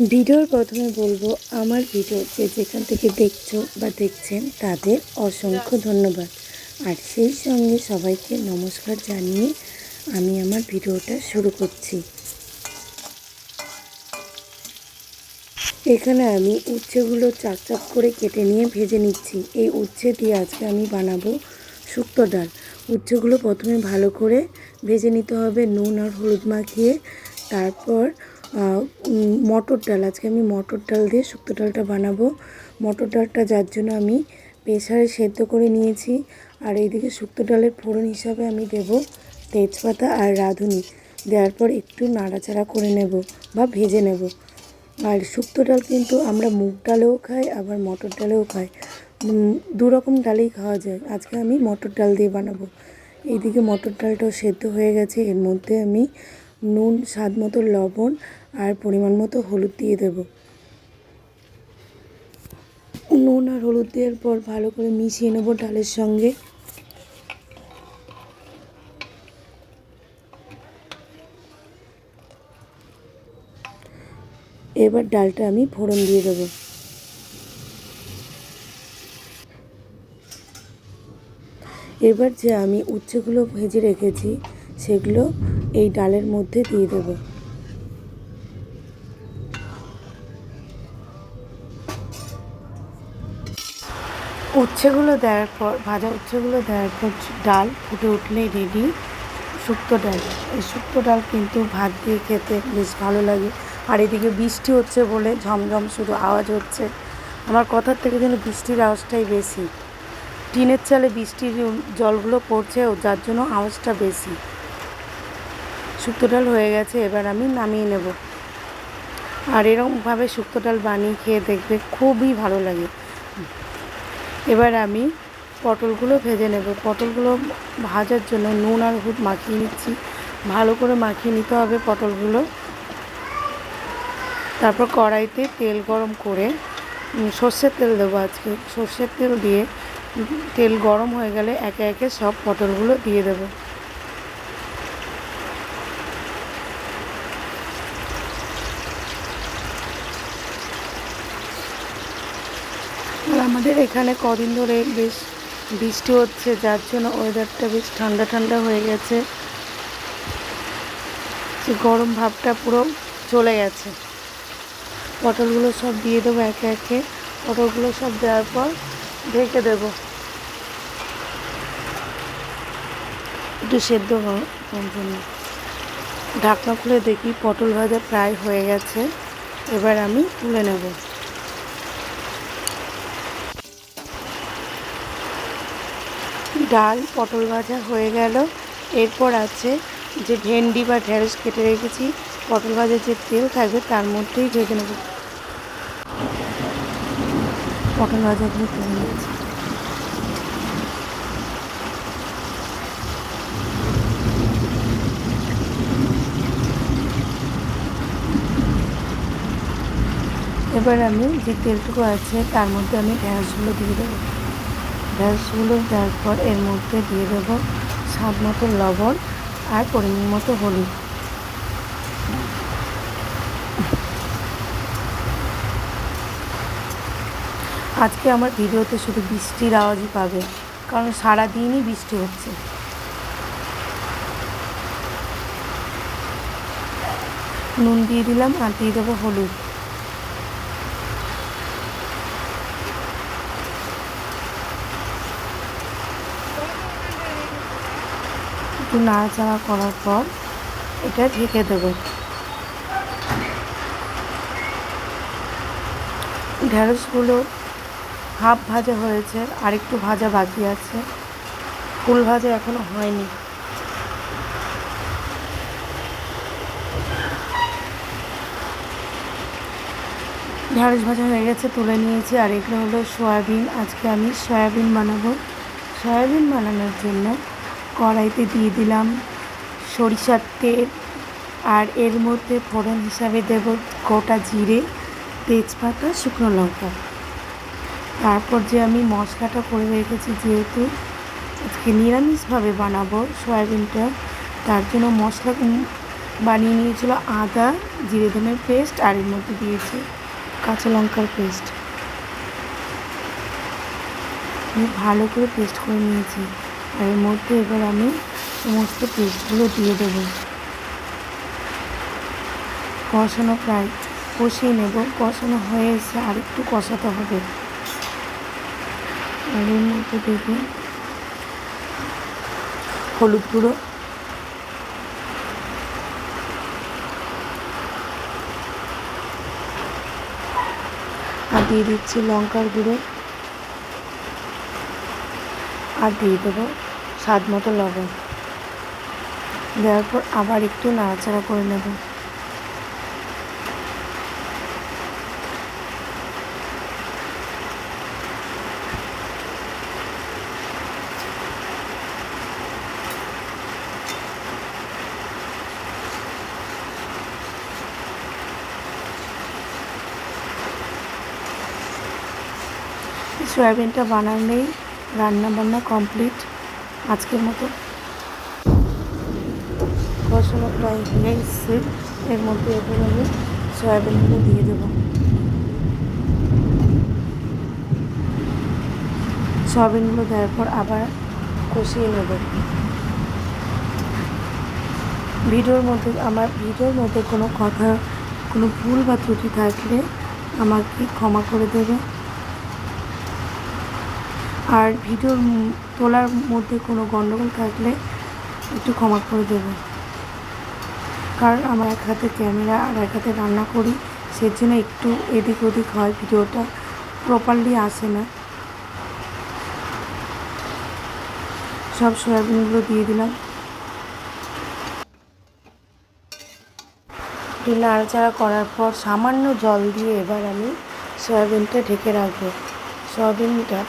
ভিডিওর প্রথমে বলব, আমার ভিডিও যে যেখান থেকে দেখছ বা দেখছেন, তাদের অসংখ্য ধন্যবাদ। আর সেই সঙ্গে সবাইকে নমস্কার জানিয়ে আমি আমার ভিডিওটা শুরু করছি। এখানে আমি উচ্ছেগুলো চাক চাক করে কেটে নিয়ে ভেজে নিচ্ছি। এই উচ্ছে দিয়ে আজকে আমি বানাবো শুক্তো ডাল। উচ্ছেগুলো প্রথমে ভালো করে ভেজে নিতে হবে, নুন আর হলুদ মাখিয়ে, তারপর মটর ডাল। আজকে আমি মটর ডাল দিয়ে শুক্তো ডালটা বানাবো। মটর ডালটা যার জন্য আমি প্রেসারে সেদ্ধ করে নিয়েছি। আর এইদিকে শুক্তো ডালের ফোড়ন হিসাবে আমি দেব তেজপাতা আর রাঁধুনি। দেওয়ার পর একটু নাড়াচাড়া করে নেব বা ভেজে নেব। আর শুক্তো ডাল কিন্তু আমরা মুগ ডালেও খাই আবার মটর ডালেও খাই। উম, দু রকম ডালেই খাওয়া যায়। আজকে আমি মটর ডাল দিয়ে বানাবো। এইদিকে মটর ডালটাও সেদ্ধ হয়ে গেছে। এর মধ্যে আমি নুন, স্বাদ মতো লবণ আর পরিমাণ মতো হলুদ দিয়ে দেব। নুন আর হলুদ দেওয়ার পর ভালো করে মিশিয়ে নেব ডালের সঙ্গে। এবার ডালটা আমি ফোড়ন দিয়ে দেবো। এবার যে আমি উচ্ছেগুলো ভেজে রেখেছি, সেগুলো এই ডালের মধ্যে দিয়ে দেবো। উচ্ছেগুলো দেওয়ার পর, ভাজা উচ্ছেগুলো দেওয়ার পর ডাল ফুটে উঠলেই রেডি শুক্তো ডাল। এই শুক্তো ডাল কিন্তু ভাত দিয়ে খেতে বেশ ভালো লাগে। আর এদিকে বৃষ্টি হচ্ছে বলে ঝমঝম শুধু আওয়াজ হচ্ছে। আমার কথার থেকে যেন বৃষ্টির আওয়াজটাই বেশি। টিনের চালে বৃষ্টির জলগুলো পড়ছে, যার জন্য আওয়াজটা বেশি। শুক্তো ডাল হয়ে গেছে, এবার আমি নামিয়ে নেব। আর এরকমভাবে শুক্তো ডাল বানিয়ে খেয়ে দেখবে খুবই ভালো লাগে। এবার আমি পটলগুলো ভেজে নেব। পটলগুলো ভাজার জন্য নুন আর হলুদ মাখিয়ে নিচ্ছি। ভালো করে মাখিয়ে নিতে হবে পটলগুলো। তারপর কড়াইতে তেল গরম করে সর্ষের তেল দেবো আজকে। সর্ষের তেল দিয়ে তেল গরম হয়ে গেলে একে একে সব পটলগুলো দিয়ে দেবো আর আমাদের এখানে কদিন ধরে বেশ বৃষ্টি হচ্ছে, যার জন্য ওয়েদারটা বেশ ঠান্ডা ঠান্ডা হয়ে গেছে। গরম ভাবটা পুরো চলে গেছে। পটলগুলো সব দিয়ে দেবো একে একে। পটলগুলো সব দেওয়ার পর ঢেকে দেবো। একটু সেদ্ধ জন্য। ঢাকনা খুলে দেখি পটল ভাজা প্রায় হয়ে গেছে। এবার আমি তুলে নেব। ডাল পটল ভাজা হয়ে গেল। এরপর আছে যে ভেন্ডি বা ঢেঁড়স কেটে রেখেছি। পটল ভাজার যে তেল থাকবে তার মধ্যেই ভেজে নেব। পটল ভাজাগুলো নিয়েছি এবার আমি যে তেলটুকু আছে তার মধ্যে আমি ঢেঁড়সগুলো দিয়ে দেবো। ঢেঁড়সগুলো দেওয়ার পর এর মধ্যে দিয়ে দেবো স্বাদ মতো লবণ আর পরিমাণ মতো হলুদ। আজকে আমার ভিডিওতে শুধু বৃষ্টির আওয়াজই পাবে, কারণ সারাদিনই বৃষ্টি হচ্ছে। নুন দিয়ে দিলাম আর দিয়ে দেবো হলুদ। একটু নাড়াচাড়া করার পর এটা ঢেকে দেবো। ঢেঁড়সগুলো হাফ ভাজা হয়েছে, আর একটু ভাজা বাকি আছে। ফুল ভাজা এখনও হয়নি। ঢেঁড়স ভাজা হয়ে গেছে, তুলে নিয়েছি। আর এগুলো হলো সয়াবিন। আজকে আমি সয়াবিন বানাবো। সয়াবিন বানানোর জন্য কড়াইতে দিয়ে দিলাম সরিষার তেল আর এর মধ্যে ফোড়ন হিসাবে দেব গোটা জিরে, তেজপাতা, শুকনো লঙ্কা। তারপর যে আমি মশলাটা করে রেখেছি যেহেতু আজকে নিরামিষভাবে বানাবো সয়াবিনটা, তার জন্য মশলা বানিয়ে নিয়েছিল আদা, জিরে ধনের পেস্ট আর এর মধ্যে দিয়েছে কাঁচা লঙ্কার পেস্ট। আমি ভালো করে পেস্ট করে নিয়েছি। আর এর মধ্যে এবার আমি সমস্ত পেস্টগুলো দিয়ে দেবো। কষানো প্রায় কষিয়ে নেব। কষানো হয়ে এসে আর একটু কষাতে হবে। আর এর মধ্যে দেবো হলুদ গুঁড়ো। আর দিয়ে দিচ্ছি লঙ্কার গুঁড়ো। আর দিয়ে দেবো স্বাদ মতো লবণ। দেওয়ার পর আবার একটু নাড়াচাড়া করে নেব। সয়াবিনটা বানালেই রান্না বান্না কমপ্লিট। আজকের মতো। কষানো প্রায় হয়ে এসছে এর মধ্যে এবার আমি সয়াবিনগুলো দিয়ে দেবো। সয়াবিনগুলো দেওয়ার পর আবার কষিয়ে নেব। ভিডিওর মধ্যে, আমার ভিডিওর মধ্যে কোনো কথা, কোনো ভুল বা ত্রুটি থাকলে আমাকে ক্ষমা করে দেবে। আর ভিডিওর তোলার মধ্যে কোনো গণ্ডগোল থাকলে একটু ক্ষমা করে দেবে। কারণ আমার এক হাতে ক্যামেরা আর এক হাতে রান্না করি সেই জন্য একটু এদিক ওদিক হয়, ভিডিওটা প্রপারলি আসে না। সব সয়াবিনগুলো দিয়ে দিলাম। নাড়াচাড়া করার পর সামান্য জল দিয়ে এবার আমি সয়াবিনটা ঢেকে রাখব। সয়াবিনটা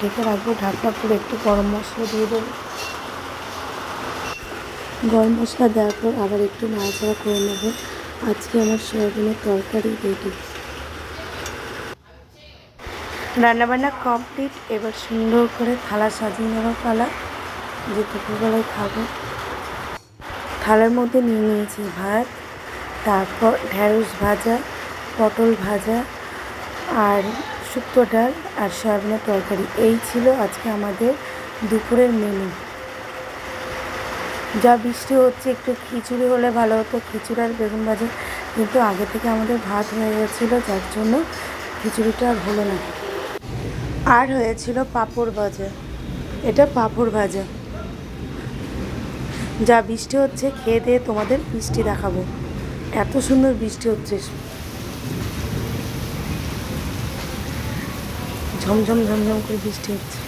ঢেকে রাখব, ঢাকনা করে একটু গরম মশলা দিয়ে দেবো। গরম মশলা দেওয়ার পর আবার একটু নাড়াচাড়া করে নেব। আজকে আমার সয়াবিনের তরকারি রেডি রান্নাবান্না কমপ্লিট এবার সুন্দর করে থালা সাজিয়ে নেওয়ার পালা। যে দুপুরবেলায় খাব। থালার মধ্যে নিয়ে নিয়েছি ভাত, তারপর ঢ্যাঁড়স ভাজা, পটল ভাজা, আর শুক্তো ডাল আর সয়াবিনের তরকারি। এই ছিল আজকে আমাদের দুপুরের মেনু যা বৃষ্টি হচ্ছে, একটু খিচুড়ি হলে ভালো হতো। খিচুড়ি আর বেগুন ভাজা কিন্তু আগে থেকে আমাদের ভাত হয়ে গেছিল, যার জন্য খিচুড়িটা আর হলো না। আর হয়েছিল পাঁপড় ভাজা। এটা পাঁপড় ভাজা। যা বৃষ্টি হচ্ছে, খেয়ে দিয়ে তোমাদের বৃষ্টি দেখাবো। এত সুন্দর বৃষ্টি হচ্ছে। ঝমঝম ঝমঝম করে বৃষ্টি হচ্ছে।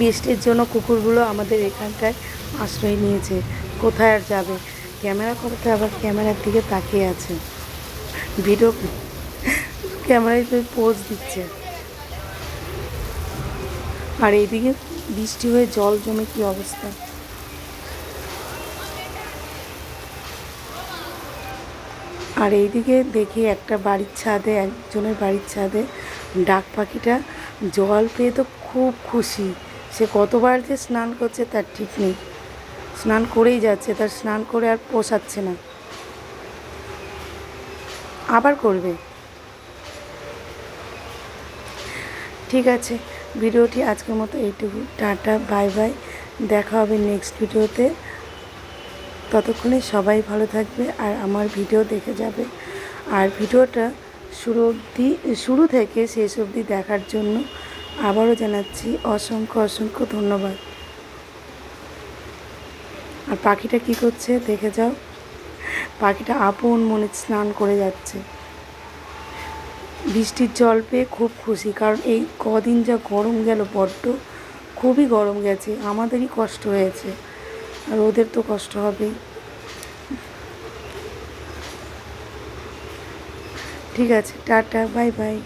বৃষ্টির জন্য কুকুরগুলো আমাদের এখানটায় আশ্রয় নিয়েছে। কোথায় আর যাবে? ক্যামেরা করতে আবার ক্যামেরার দিকে তাকিয়ে আছে। ভিডিও ক্যামেরায় তো পোজ দিচ্ছে। আর এইদিকে বৃষ্টি হয়ে জল জমে কি অবস্থা? আর এইদিকে দেখি একটা বাড়ির ছাদে, একজনের বাড়ির ছাদে ডাক পাখিটা জল পেয়ে তো খুব খুশি। সে কতবার যে স্নান করছে তার ঠিক নেই। স্নান করেই যাচ্ছে, তার স্নান করে আর পোষাচ্ছে না। আবার করবে। ঠিক আছে, ভিডিওটি আজকের মতো এইটুকু। Tata, bye bye. দেখা হবে নেক্সট ভিডিওতে। ততক্ষণে সবাই ভালো থাকবে আর আমার ভিডিও দেখে যাবে। আর ভিডিওটা শুরু অবধি, শুরু থেকে শেষ অবধি দেখার জন্য আবারও জানাচ্ছি অসংখ্য অসংখ্য ধন্যবাদ। আর পাখিটা কি করছে দেখে যাও। পাখিটা আপন মনে স্নান করে যাচ্ছে। বৃষ্টির জল পেয়ে খুব খুশি, কারণ এই কদিন যা গরম গেল বড্ড, খুবই গরম গেছে, আমাদেরই কষ্ট হয়েছে। আর ওদের তো কষ্ট হবেই ঠিক আছে টাটা বাই বাই।